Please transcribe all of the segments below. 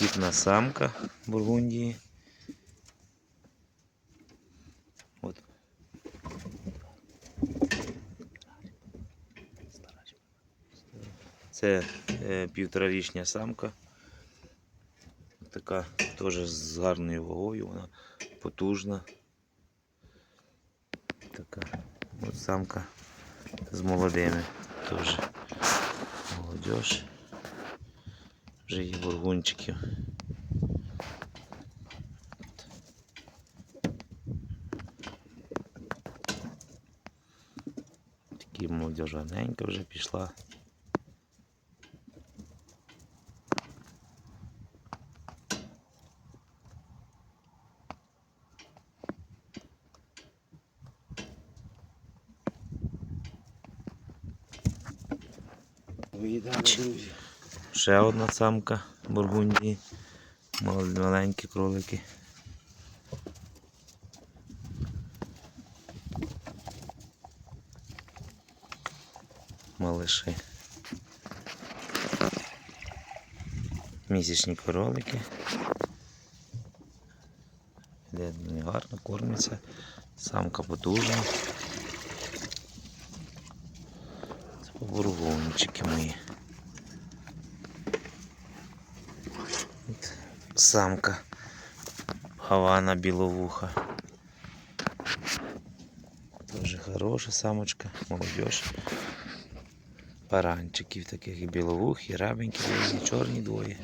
Вагітна самка Бургундії. От. Це е, півторарічня самка. Така теж з гарною вагою, вона потужна. Така от самка з молодими теж молодіж. Вже є бургунчиків. Такі молодіж гарненька вже пішла. Виїдали, друзі. Ще одна самка Бургундії. Маленькі кролики. Малиші. Місячні кролики. Де вони гарно кормяться. Самка потужна. Це бургунчики мої. Самка Гавана біловуха. Тоже хороша самочка, молодежь. Паранчиків таких і біловухі, і рабенькі, і чорні двоє.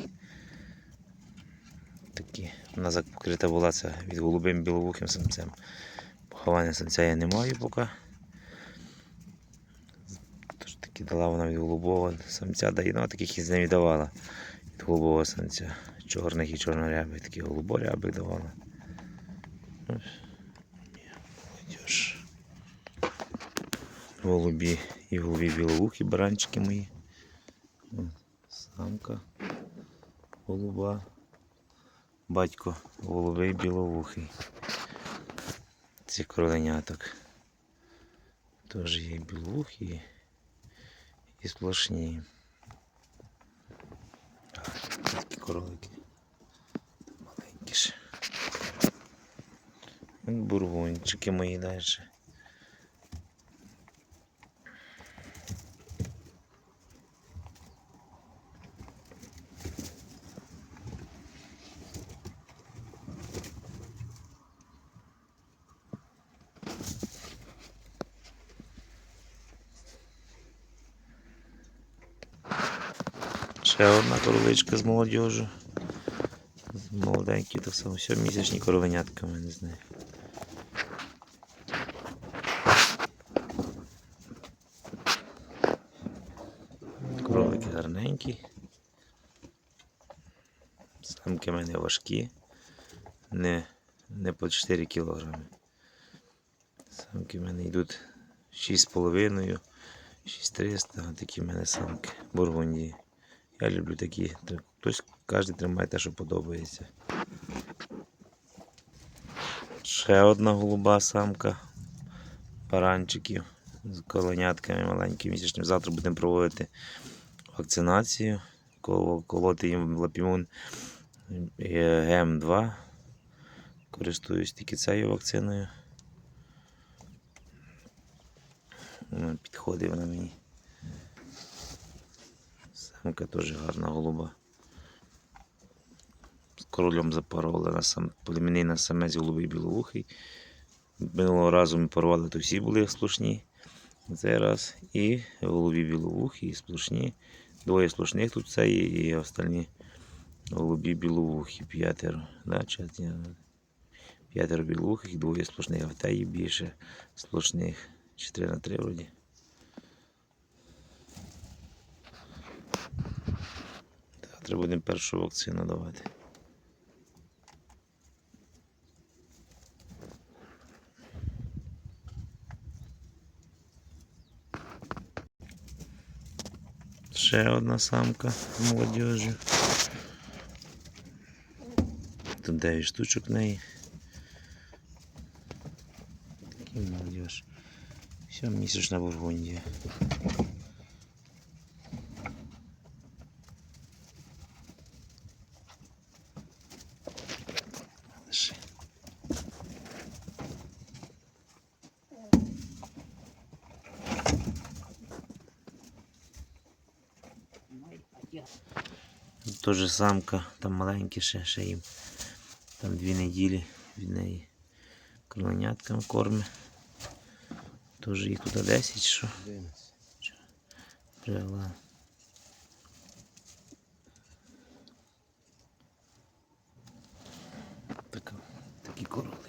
Такі. Вона покрита була це від голубим біловухим самцем. Поховання самця я не маю поки. Тож таки дала вона від голубого самця, да і ну, таких і не віддавала від голубого самця. Чорних і чорнорябих, такі голуборябих давала. Ось. Голубі і голубі біловухі, баранчики мої. Самка голуба. Батько голубий біловухий. Ці кроленяток. Теж є біловухі і сплошні. Такі кролики. Маленькі ще. Вон Бургунчики мої далі. Ще одна коровичка з молодіжу. З молоденькі, то все, все місячні коровенятка, не знаю. Кролики гарненькі. Самки в мене важкі. Не, не по 4 кілограми. Самки в мене йдуть 6,5, 6300, такі в мене самки бургундії. Я люблю такі. Хтось кожен тримає те, що подобається. Ще одна голуба самка паранчиків з коленятками маленькими місячним. Завтра будемо проводити вакцинацію, кол- колоти їм лапімун ГМ2. Користуюсь тільки цією вакциною. Підходить вона мені. Самка теж гарна голуба. З королем запарували на сам племінний самець голубий білоухий. Минулого разу ми порвали, то всі були сплошні. Цей раз і голубі біловухі, і сплошні. Двоє слушних тут це є, і остальні голубі білухи П'ятеро. Да. П'ятеро біловухих і двоє слушних. а в таї більше слушних. 4 на 3 вроді. Треба будемо першу вакцину давати. Ще одна самка молодіжі. Тут 9 штучок в неї. Такий молодіж. Все, місячна Бургундія. Теж самка, там маленькі ще ще їм. Там дві неділі від неї кроленяткам корми. Теж їх туди 10 що. 11. Привела. Так, такий корови.